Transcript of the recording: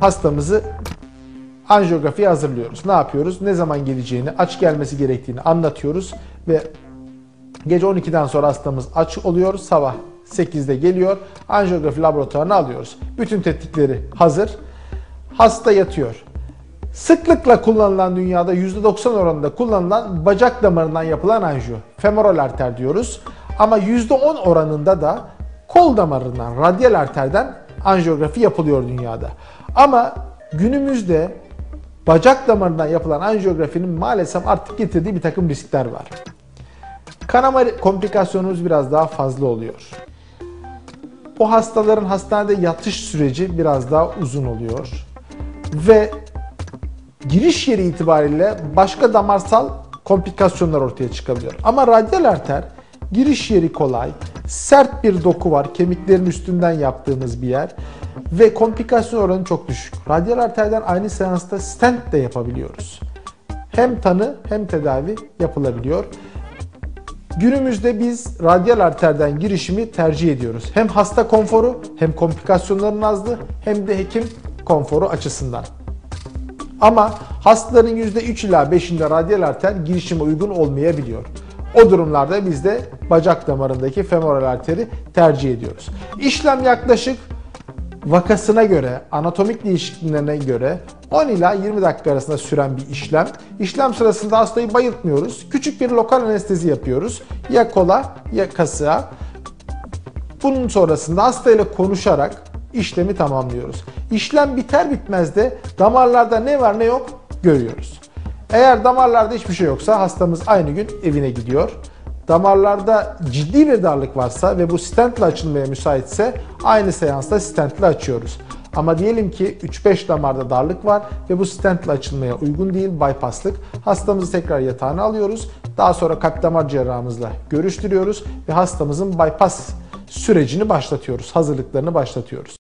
hastamızı anjiyografiye hazırlıyoruz. Ne yapıyoruz? Ne zaman geleceğini, aç gelmesi gerektiğini anlatıyoruz ve gece 12'den sonra hastamız aç oluyor. Sabah 8'de geliyor. Anjiyografi laboratuvarına alıyoruz. Bütün tetkikleri hazır. Hasta yatıyor. Sıklıkla kullanılan dünyada %90 oranında kullanılan bacak damarından yapılan anjiyo. Femoral arter diyoruz. Ama %10 oranında da kol damarından, radyal arterden anjiyografi yapılıyor dünyada. Ama günümüzde bacak damarından yapılan anjiyografinin maalesef artık getirdiği bir takım riskler var. Kanama komplikasyonumuz biraz daha fazla oluyor. O hastaların hastanede yatış süreci biraz daha uzun oluyor. Ve giriş yeri itibariyle başka damarsal komplikasyonlar ortaya çıkabiliyor. Ama radyal arter giriş yeri kolay, sert bir doku var, kemiklerin üstünden yaptığımız bir yer ve komplikasyon oranı çok düşük. Radyal arterden aynı seansta stent de yapabiliyoruz. Hem tanı hem tedavi yapılabiliyor. Günümüzde biz radyal arterden girişimi tercih ediyoruz. Hem hasta konforu hem komplikasyonların azlığı hem de hekim konforu açısından. Ama hastaların %3 ila 5'inde radyal arter girişime uygun olmayabiliyor. O durumlarda biz de bacak damarındaki femoral arteri tercih ediyoruz. İşlem yaklaşık vakasına göre, anatomik değişikliklerine göre 10 ila 20 dakika arasında süren bir işlem. İşlem sırasında hastayı bayıltmıyoruz. Küçük bir lokal anestezi yapıyoruz. Ya kola ya kasığa. Bunun sonrasında hastayla konuşarak işlemi tamamlıyoruz. İşlem biter bitmez de damarlarda ne var ne yok görüyoruz. Eğer damarlarda hiçbir şey yoksa hastamız aynı gün evine gidiyor. Damarlarda ciddi bir darlık varsa ve bu stentle açılmaya müsaitse aynı seansta stentle açıyoruz. Ama diyelim ki 3-5 damarda darlık var ve bu stentle açılmaya uygun değil, bypasslık. Hastamızı tekrar yatağına alıyoruz. Daha sonra kalp damar cerrahımızla görüştürüyoruz ve hastamızın bypass sürecini başlatıyoruz, hazırlıklarını başlatıyoruz.